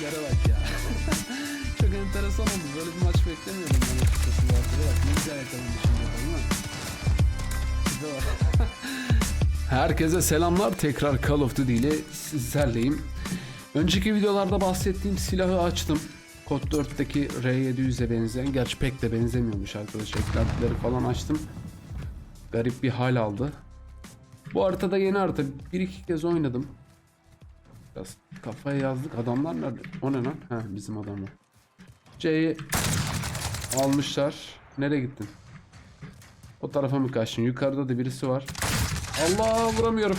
Tiplere bak ya. Çok enteresan oldu. Böyle bir maç beklemiyordum ben açıkçası bu haftada. Bak ne güzel yakalamış şimdi değil mi? Herkese selamlar. Tekrar Call of Duty ile sizlerleyim. Önceki videolarda bahsettiğim silahı açtım. Kod 4'teki R700'e benzeyen, gerçi pek de benzemiyormuş arkadaşlar. Eklentileri falan açtım. Garip bir hal aldı. Bu haritada yeni harita. Bir iki kez oynadım. Biraz kafaya yazdık. Adamlar nerede? O ne lan? Ha bizim adamlar. C'yi almışlar. Nereye gittin? O tarafa mı kaçtın? Yukarıda da birisi var. Allah vuramıyorum.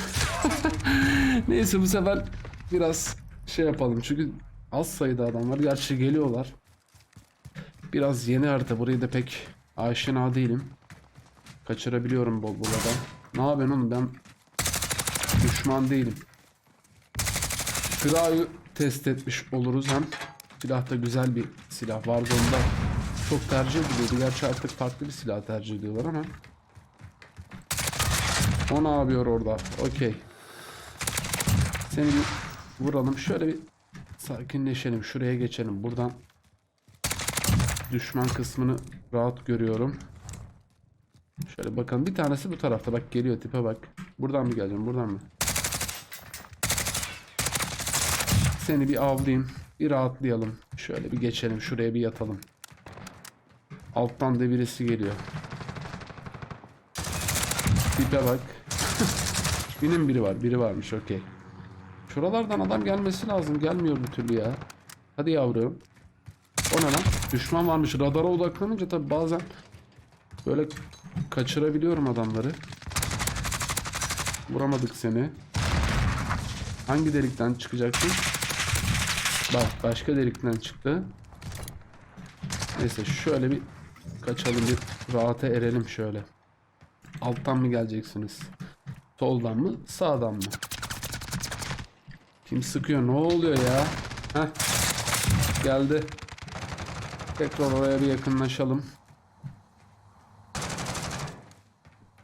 Neyse bu sefer biraz şey yapalım. Çünkü az sayıda adam var. Gerçi geliyorlar. Biraz yeni harita. Burayı da pek aşina değilim. Kaçırabiliyorum bol bol adam. Ne yapıyorsun oğlum ben düşman değilim. Gra'yı test etmiş oluruz hem silah da güzel bir silah. Warzone'da çok tercih ediliyordu. Gerçi artık farklı bir silah tercih ediyorlar ama. O ne yapıyor orada? Okey. Seni bir vuralım. Şöyle bir sakinleşelim. Şuraya geçelim. Buradan düşman kısmını rahat görüyorum. Şöyle bakalım. Bir tanesi bu tarafta. Bak geliyor tipe bak. Buradan mı geleceğim? Buradan mı? Seni bir avlayayım. Bir rahatlayalım. Şöyle bir geçelim. Şuraya bir yatalım. Alttan da birisi geliyor. Tipe bak. Benim biri var. Biri varmış. Okey. Şuralardan adam gelmesi lazım. Gelmiyor bir türlü ya. Hadi yavrum. O ne lan? Düşman varmış. Radara odaklanınca tabi bazen böyle kaçırabiliyorum adamları. Vuramadık seni. Hangi delikten çıkacaksın? Bak başka delikten çıktı. Neyse şöyle bir kaçalım bir rahata erelim şöyle. Alttan mı geleceksiniz? Soldan mı? Sağdan mı? Kim sıkıyor? Ne oluyor ya? Heh. Geldi. Tekrar oraya bir yakınlaşalım.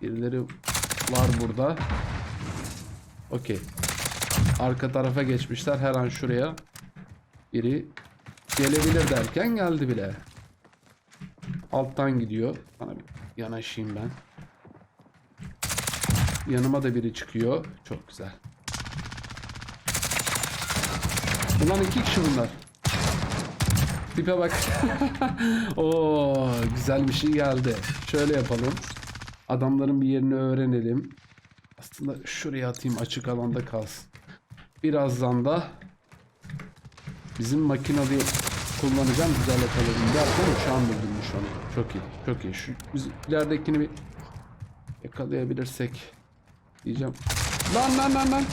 Birileri var burada. Okey. Arka tarafa geçmişler. Her an şuraya biri gelebilir derken geldi bile. Alttan gidiyor. Bana bir yanaşayım ben. Yanıma da biri çıkıyor. Çok güzel. Ulan iki kişi bunlar. Tipe bak. Oo, güzel bir şey geldi. Şöyle yapalım. Adamların bir yerini öğrenelim. Aslında şuraya atayım açık alanda kalsın. Birazdan da bizim makinayı kullanacağım. Güzel yakalarım derken uçağım öldürmüş onu. Çok iyi. Çok iyi. Şu biz ileridekini bir yakalayabilirsek diyeceğim. Lan lan lan lan.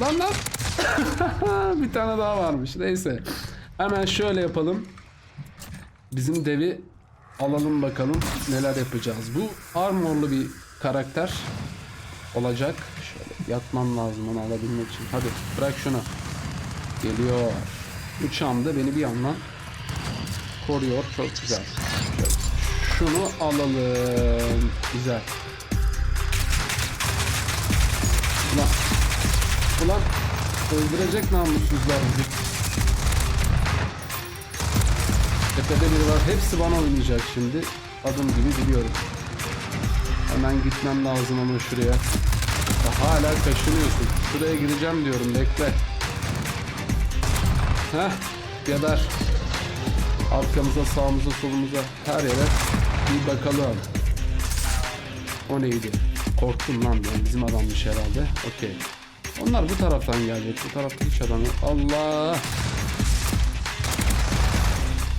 Lan lan. bir tane daha varmış. Neyse. Hemen şöyle yapalım. Bizim devi alalım bakalım neler yapacağız. Bu armorlu bir karakter olacak. Şöyle yatmam lazım onu alabilmek için. Hadi bırak şunu. Geliyor. Uçağım da beni bir yandan koruyor. Çok güzel. Şunu alalım. Güzel. Ulan. Ulan. Öldürecek namussuzlar bizi. Tepede biri var. Hepsi bana oynayacak şimdi. Adım gibi biliyorum. Hemen gitmem lazım ama şuraya. Ya hala kaşınıyorsun. Şuraya gireceğim diyorum. Bekle. Heh. Geber. Arkamıza, sağımıza, solumuza her yere bir bakalım. O neydi? Korktum lan ben. Bizim adammış herhalde. Okey. Onlar bu taraftan gelecek. Bu tarafta hiç adam yok. Allah!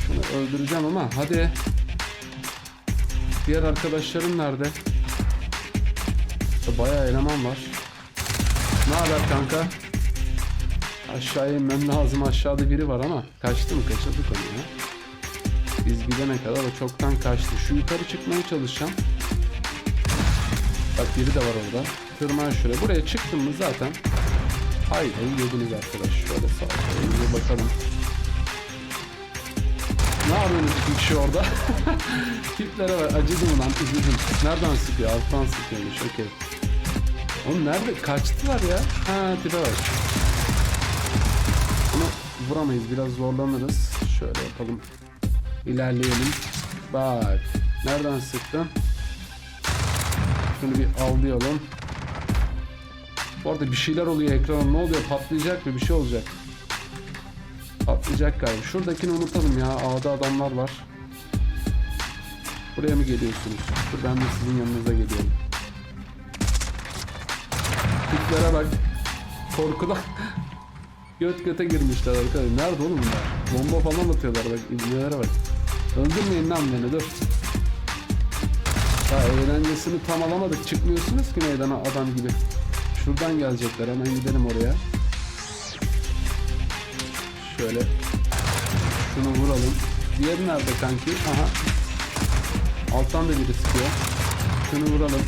Şunu öldüreceğim ama hadi. Diğer arkadaşlarım nerede? Bayağı eleman var. Ne haber kanka? Aşağıya inmem lazım. Aşağıda biri var ama kaçtı mı? Kaçırdık onu ya. Biz gidene kadar o çoktan kaçtı. Şu yukarı çıkmaya çalışacağım. Bak biri de var orada. Tırman şuraya. Buraya çıktım mı zaten. Hayır yediniz arkadaş. Şöyle sola bir bakalım. Ne yapıyorsunuz iki kişi orada? Tiplere var. Acıdım lan. Üzüldüm. Nereden sıkıyor? Alttan sıkıyormuş. Okey. Oğlum nerede? Kaçtılar ya. Ha tipe bak. Bunu vuramayız. Biraz zorlanırız. Şöyle yapalım. İlerleyelim. Bak. Nereden sıktın? Şunu bir avlayalım. Bu arada bir şeyler oluyor ekrana. Ne oluyor? Patlayacak mı? Bir şey olacak. Patlayacak galiba. Şuradakini unutalım ya. A'da adamlar var. Buraya mı geliyorsunuz? Dur ben de sizin yanınıza geliyorum. Tiplere bak. Korkudan göt göte girmişler arkadaşlar. Nerede oğlum bunlar? Bomba falan atıyorlar bak. İbnelere bak. Öldürmeyin lan beni dur. Ya eğlencesini tam alamadık. Çıkmıyorsunuz ki meydana adam gibi. Şuradan gelecekler. Hemen gidelim oraya. Şöyle. Şunu vuralım. Diğeri nerede kanki? Aha. Alttan da biri sıkıyor. Şunu vuralım.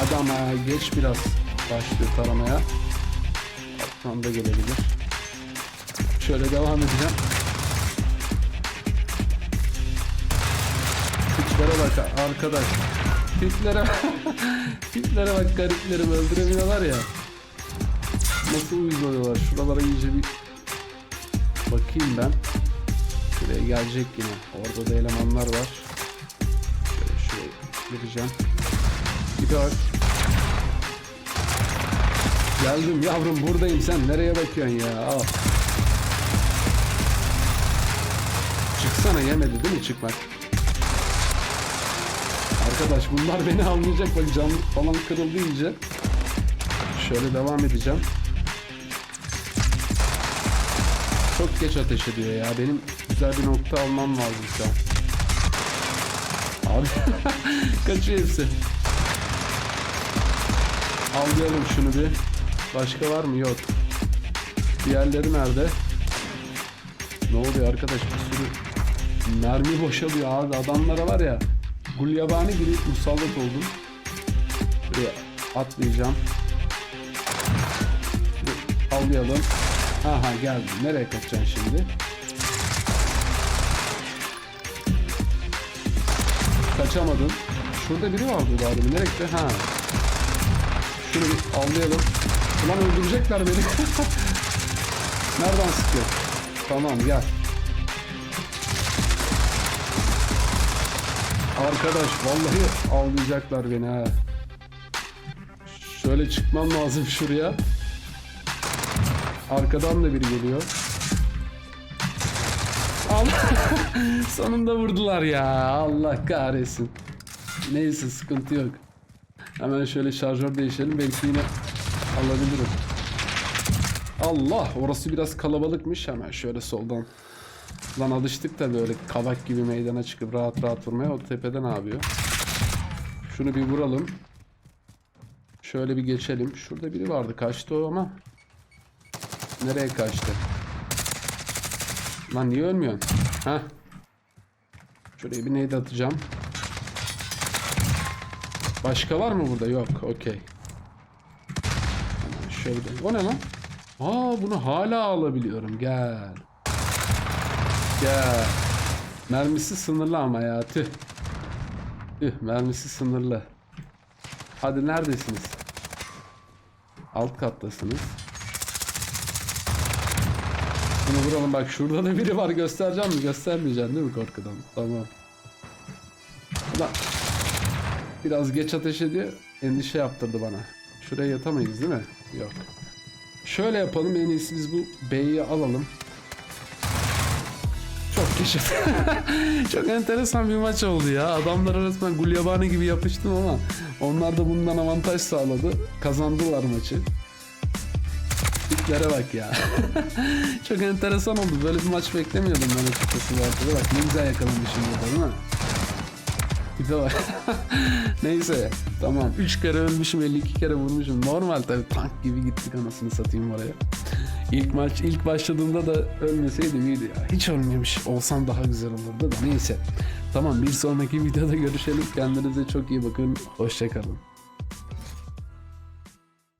Hadi ama geç biraz. Başlıyor taramaya. Alttan da gelebilir. Şöyle devam edeceğim. Tiplere bak arkadaş. Tiplere Tiplere bak gariplerim öldüremiyorlar ya. Nasıl uyuz oluyorlar. Şuralara iyice bir bakayım ben. Şuraya gelecek yine. Orada da elemanlar var. Şöyle şuraya gireceğim. Daha. Geldim yavrum buradayım sen nereye bakıyorsun ya? Al. Çıksana yemedi değil mi çıkmak? Arkadaş bunlar beni anlayacak bak cam falan kırıldı iyice. Şöyle devam edeceğim. Çok geç ateş ediyor ya. Benim güzel bir nokta almam lazım şu an. Abi kaçıyor hepsi. Avlayalım şunu bir. Başka var mı? Yok. Diğerleri nerede? Ne oluyor arkadaş? Bir sürü mermi boşalıyor abi. Adamlara var ya. Gulyabani gibi musallat oldum. Buraya atlayacağım. Avlayalım. Aha geldim. Nereye kaçacaksın şimdi? Kaçamadın. Şurada biri vardı galiba. Nereye? Ha. Şunu bir avlayalım. Ulan öldürecekler beni. Nereden sıkıyor? Tamam gel. Arkadaş vallahi avlayacaklar beni ha. Şöyle çıkmam lazım şuraya. Arkadan da biri geliyor. Allah. Sonunda vurdular ya. Allah kahretsin. Neyse sıkıntı yok. Hemen şöyle şarjör değişelim. Belki yine alabilirim. Allah orası biraz kalabalıkmış. Hemen şöyle soldan. Lan alıştık da böyle kavak gibi meydana çıkıp rahat rahat vurmaya. O tepede ne yapıyor? Şunu bir vuralım. Şöyle bir geçelim. Şurada biri vardı. Kaçtı o ama. Nereye kaçtı? Lan niye ölmüyorsun? Heh. Şuraya bir neydi atacağım. Başka var mı burada? Yok. Okey. Şöyle. O ne lan? Aa bunu hala alabiliyorum. Gel. Gel. Mermisi sınırlı ama ya. Tüh. Tüh mermisi sınırlı. Hadi neredesiniz? Alt kattasınız. Bunu vuralım bak şurada da biri var göstereceğim mi? Göstermeyeceğim değil mi korkudan? Tamam. Ulan biraz geç ateş ediyor. Endişe yaptırdı bana. Şuraya yatamayız değil mi? Yok. Şöyle yapalım en iyisi biz bu B'yi alalım. Çok geç Çok enteresan bir maç oldu ya. Adamlara resmen gulyabani gibi yapıştım ama onlar da bundan avantaj sağladı. Kazandılar maçı. Tiplere bak ya. Çok enteresan oldu. Böyle bir maç beklemiyordum ben açıkçası bu haftada. Bak ne güzel yakalamışım burada değil mi? Tipe bak. Neyse tamam. 3 kere ölmüşüm 52 kere vurmuşum. Normal tabii tank gibi gittik anasını satayım oraya. İlk maç ilk başladığımda da ölmeseydim iyiydi ya. Hiç ölmemiş olsam daha güzel olurdu da neyse. Tamam bir sonraki videoda görüşelim. Kendinize çok iyi bakın. Hoşçakalın.